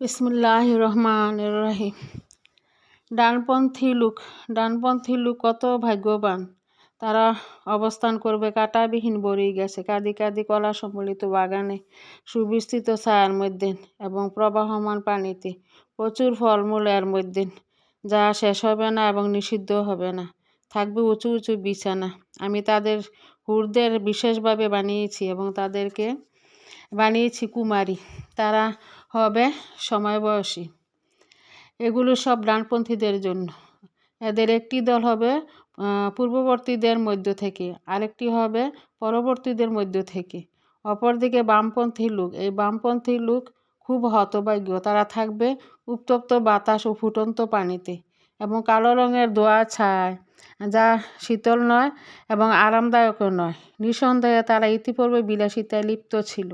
বিসমুল্লাহ রহমান রহিম ডানপন্থী লোক ডানপন্থী লোক কত ভাগ্যবান। তারা অবস্থান করবে কাটাবিহীন বড়ি গেছে, কাদি কাদি কলা সম্বলিত বাগানে, সুবিস্তৃত ছায়ার মধ্যে এবং প্রবাহমান পানিতে। প্রচুর ফলমূল এর মধ্যে। যা শেষ হবে না এবং নিষিদ্ধ হবে না। থাকবে উঁচু উঁচু বিছানা। আমি তাদের হুরদের বিশেষভাবে বানিয়েছি এবং তাদেরকে বানিয়েছি কুমারী। তারা হবে সময় বয়সী। এগুলো সব ডানপন্থীদের জন্য। এদের একটি দল হবে পূর্ববর্তীদের মধ্য থেকে। আরেকটি হবে পরবর্তীদের মধ্য থেকে। অপরদিকে বামপন্থী লোক। এই বামপন্থী লোক খুব হতভাগ্য। তারা থাকবে উত্তপ্ত বাতাস ও ফুটন্ত পানিতে এবং কালো রঙের দোয়া ছায়, যা শীতল নয় এবং আরামদায়কও নয়। নিঃসন্দেহে তারা ইতিপূর্বে বিলাসিতায় লিপ্ত ছিল।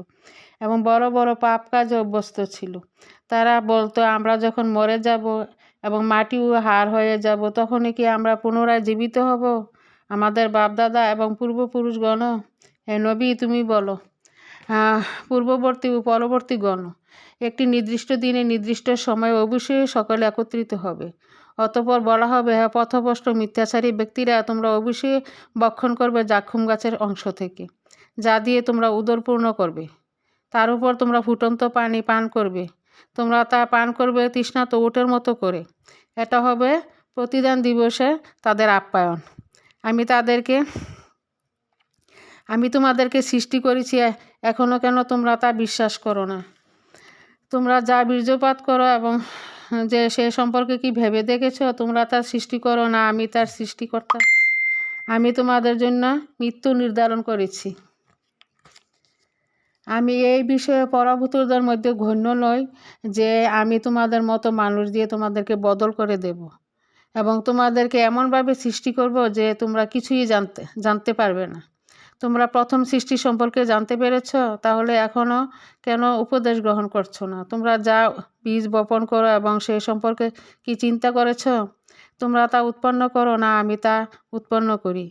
এবং বড় বড় পাপ কাজে অভ্যস্ত ছিল। তারা বলতো, আমরা যখন মরে যাব এবং মাটিও হার হয়ে যাব, তখনই কি আমরা পুনরায় জীবিত হব? আমাদের বাপদাদা এবং পূর্বপুরুষগণ, হে নবী, তুমি বলো। পূর্ববর্তী ও পরবর্তী গণ একটি নির্দিষ্ট দিনে নির্দিষ্ট সময়ে অবশ্যই সকলে একত্রিত হবে। অতপর বলা হবে হ্যাঁ পথভ্রষ্ট মিথ্যাচারী ব্যক্তিরা, তোমরা অবশ্যই বক্ষণ করবে জাক্ষুম গাছের অংশ থেকে, যা দিয়ে তোমরা উদরপূর্ণ করবে। তার উপর তোমরা ফুটন্ত পানি পান করবে। তোমরা তা পান করবে তৃষ্ণা তো উটের মতো করে। এটা হবে প্রতিদান দিবসে তাদের আপ্যায়ন। আমি তাদেরকে, আমি তোমাদেরকে সৃষ্টি করেছি এখনও কেন তোমরা তা বিশ্বাস করো না। তোমরা যা বীর্যপাত করো এবং যে সে সম্পর্কে কি ভেবে দেখেছ, তোমরা তার সৃষ্টি করো না, আমি তার সৃষ্টিকর্তা। আমি তোমাদের জন্য মৃত্যু নির্ধারণ করেছি। আমি এই বিষয়ে পরাভূতদের মধ্যে ঘন্য নই যে আমি তোমাদের মতো মানুষ দিয়ে তোমাদেরকে বদল করে দেব এবং তোমাদেরকে এমনভাবে সৃষ্টি করব যে তোমরা কিছুই জানতে জানতে পারবে না। তোমরা প্রথম সৃষ্টি সম্পর্কে জানতে পেরেছ, তাহলে এখনও কেন উপদেশ গ্রহণ করছ না? তোমরা যা বীজ বপন করো এবং সেই সম্পর্কে কি চিন্তা করেছ? তোমরা তা উৎপন্ন করো, না আমি তা উৎপন্ন করি।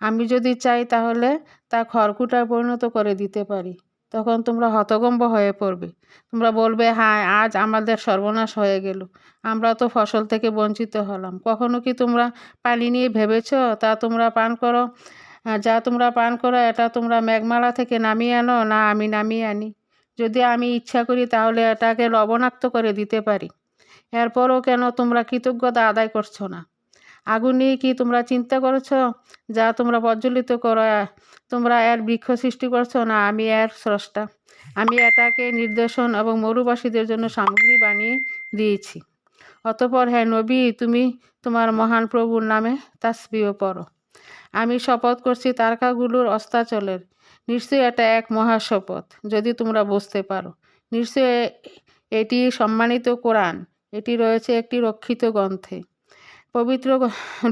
আমি যদি চাই তাহলে তা খড়কুটায় পরিণত করে দিতে পারি। তখন তোমরা হতগম্ব হয়ে পড়বে। তোমরা বলবে হ্যাঁ আজ আমাদের সর্বনাশ হয়ে গেল। আমরা তো ফসল থেকে বঞ্চিত হলাম। কখনো কি তোমরা পানি নিয়ে ভেবেছ? তা তোমরা পান করো। যা তোমরা পান করো, এটা তোমরা মেঘমালা থেকে নামিয়ে আনো, না আমি নামিয়ে আনি। যদি আমি ইচ্ছা করি, তাহলে এটাকে লবণাক্ত করে দিতে পারি। এরপরও কেন তোমরা কৃতজ্ঞতা আদায় করছ না? আগুন নিয়ে কি তোমরা চিন্তা করেছ? যা তোমরা প্রজ্বলিত করো তোমরা এর বৃক্ষ সৃষ্টি করছ? না, আমি এর স্রষ্টা। আমি এটাকে নির্দেশন এবং মরুবাসীদের জন্য সামগ্রী বানিয়ে দিয়েছি। অতপর হ্যাঁ নবী, তুমি তোমার মহান প্রভুর নামে তাসবিও পড়ো। আমি শপথ করছি তারকাগুলোর অস্তাচলের। নিশ্চয়ই এটা এক মহাশপথ, যদি তোমরা বুঝতে পারো। নিশ্চয় এটি সম্মানিত কোরআন। এটি রয়েছে একটি রক্ষিত গ্রন্থে। পবিত্র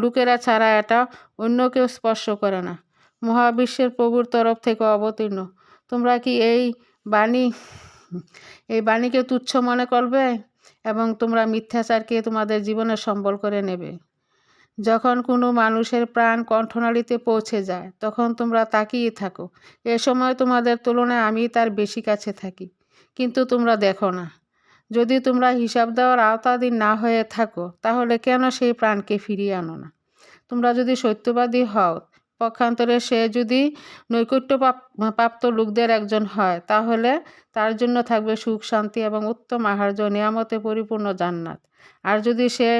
লোকেরা ছাড়া এটা অন্য কেউ স্পর্শ করে না। মহাবিশ্বের প্রভুর তরফ থেকে অবতীর্ণ। তোমরা কি এই বাণী, এই বাণীকে তুচ্ছ মনে করবে এবং তোমরা মিথ্যাচারকে তোমাদের জীবনে সম্বল করে নেবে? যখন কোনো মানুষের প্রাণ কণ্ঠনালীতে পৌঁছে যায়, তখন তোমরা তাকিয়ে থাকো। এ সময় তোমাদের তুলনায় আমি তার বেশি কাছে থাকি। কিন্তু তোমরা দেখো না। যদি তোমরা হিসাব দেওয়ার আওতাধীন না হয়ে থাকো, তাহলে কেন সেই প্রাণকে ফিরিয়ে আনো না? তোমরা যদি সত্যবাদী হও, পক্ষান্তরে সে যদি নৈকট্য প্রাপ্ত লোকদের একজন হয়, তাহলে তার জন্য থাকবে সুখ, শান্তি এবং উত্তম আহার্য নিয়ামতে পরিপূর্ণ জান্নাত। আর যদি সে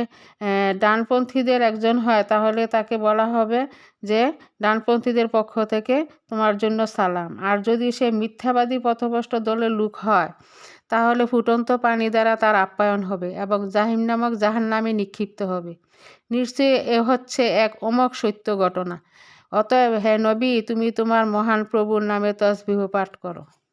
ডানপন্থীদের একজন হয়, তাহলে তাকে বলা হবে যে, ডানপন্থীদের পক্ষ থেকে তোমার জন্য সালাম। আর যদি সে মিথ্যাবাদী পথভ্রষ্ট দলের লোক হয় তাহলে ফুটন্ত পানি দ্বারা তার আপ্যায়ন হবে এবং জাহিম নামক জাহান নামে নিক্ষিপ্ত হবে। নিশ্চয়ই এ হচ্ছে এক অমক সত্য ঘটনা। অতএব হে নবী, তুমি তোমার মহান প্রভুর নামে তসবিহ পাঠ করো।